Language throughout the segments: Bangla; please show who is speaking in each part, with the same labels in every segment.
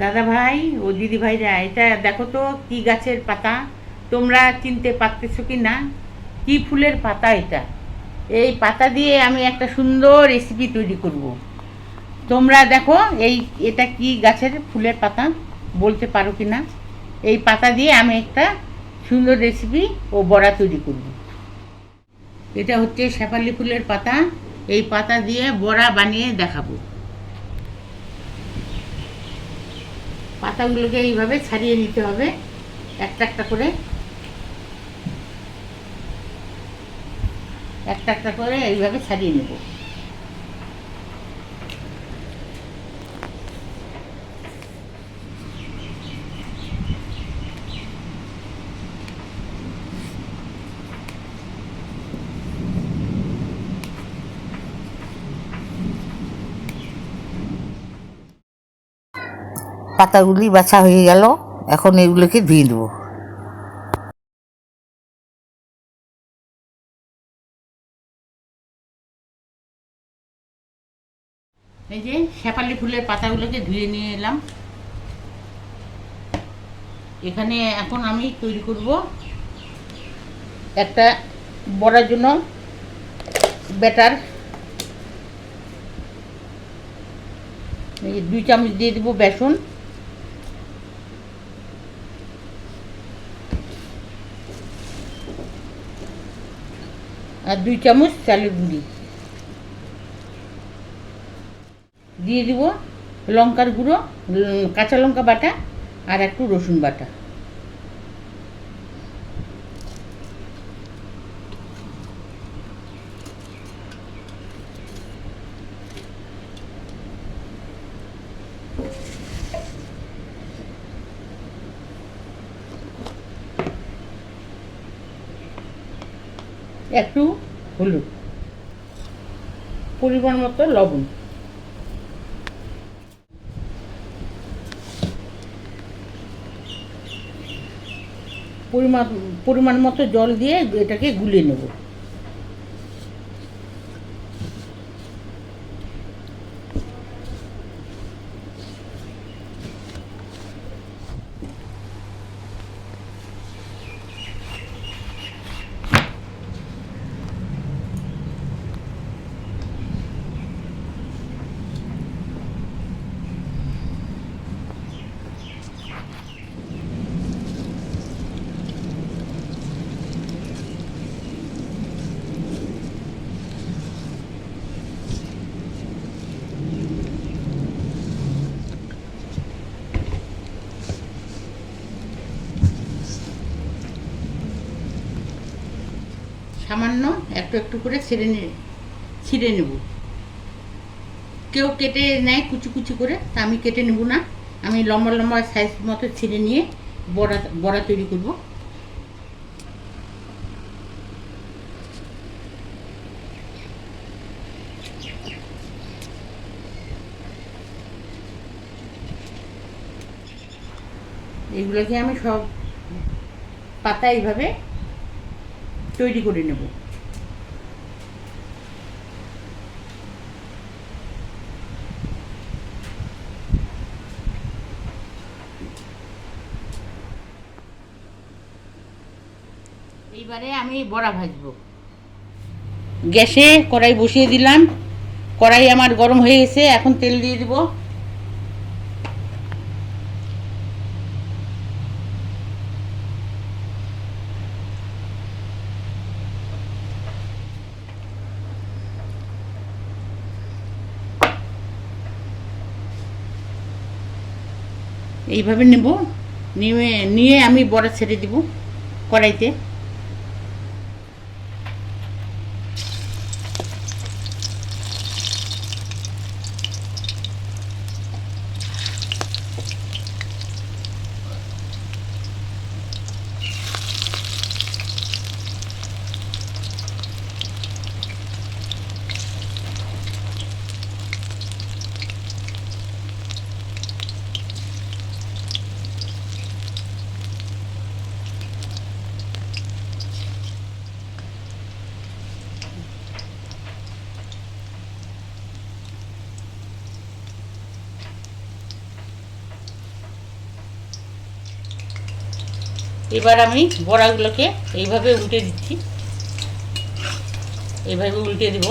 Speaker 1: দাদা ভাই ও দিদি ভাইরা এটা দেখো তো কি গাছের পাতা, তোমরা চিনতে পারতেছো কি না কি ফুলের পাতা এটা? এই পাতা দিয়ে আমি একটা সুন্দর রেসিপি তৈরি করব। তোমরা দেখো এই, এটা কি গাছের ফুলের পাতা, বলতে পারো কি না এই পাতা দিয়ে আমি একটা সুন্দর রেসিপি ও বড়া তৈরি করব। এটা হচ্ছে শেফালি ফুলের পাতা, এই পাতা দিয়ে বড়া বানিয়ে দেখাবো। পাতাগুলোকে এইভাবে ছাড়িয়ে নিতে হবে একটা একটা করে। একটা একটা করে এইভাবে ছাড়িয়ে নেব।
Speaker 2: পাতাগুলি বাছা হয়ে গেল। এখন এগুলোকে ধুয়ে দেবো
Speaker 1: এই যে শেফালি ফুলের পাতাগুলোকে ধুয়ে নিয়ে এলাম। এখানে এখন আমি তৈরি করব একটা বড়ার জন্য ব্যাটার। এই দুই চামচ দিয়ে দেবো বেসন। আর দুই চামচ চালের গুঁড়ি। দিয়ে দিব লঙ্কার গুঁড়ো কাঁচা লঙ্কা বাটা আর একটু রসুন বাটা। একটু হলুদ। পরিমাণ মতো লবণ। পরিমাণ পরিমাণ মতো জল দিয়ে এটাকে গুলিয়ে নেব। সামান্য একটু একটু করে ছিঁড়ে নিয়ে ছিঁড়ে নেব। কেউ কেটে নেয় কুচি কুচি করে, তা আমি কেটে নেব না। আমি লম্বা লম্বা সাইজ মতো ছিঁড়ে নিয়ে বড়া বড়া তৈরি করব। এগুলোকে আমি সব পাতা এইভাবে তৈরি করে নেব। এইবারে আমি বড়া ভাজবো। গ্যাসে কড়াই বসিয়ে দিলাম। কড়াই আমার গরম হয়ে গেছে এখন তেল দিয়ে দিব। এইভাবে নেব। নিয়ে নিয়ে আমি বড়া ছেড়ে দিব কড়াইতে। এবার আমি বড়াগুলোকে এইভাবে উল্টে দিচ্ছি। এইভাবে উল্টে দিব।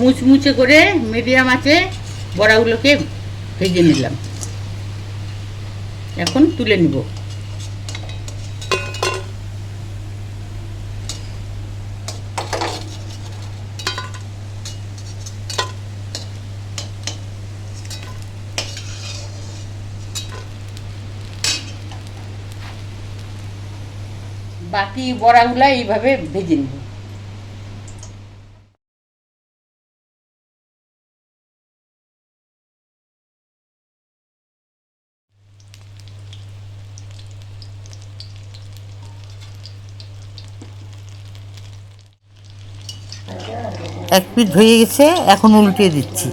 Speaker 1: মুচমুচে করে মিডিয়াম আছে বড়াগুলোকে ভেজে নিলাম। এখন তুলে নিব। বাকি বড়াগুলা এইভাবে ভেজে নিব।
Speaker 2: এক পিঠ হয়ে গেছে এখন উল্টে দিচ্ছি।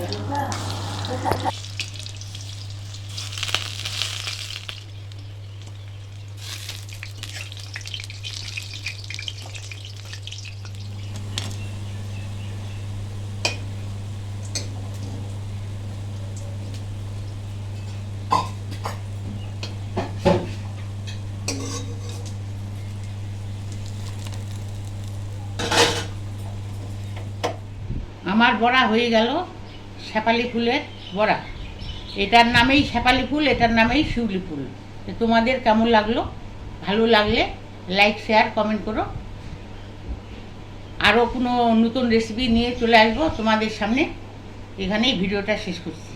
Speaker 1: আমার বড়া হয়ে গেল শ্যাপালি ফুলের বড়া। এটার নামেই শ্যাপালি ফুল, এটার নামেই শিউলি ফুল। তোমাদের কেমন লাগল? ভালো লাগলে লাইক শেয়ার কমেন্ট করো। আরও কোনো নতুন রেসিপি নিয়ে চলে আসব তোমাদের সামনে। এখানেই ভিডিওটা শেষ করছি।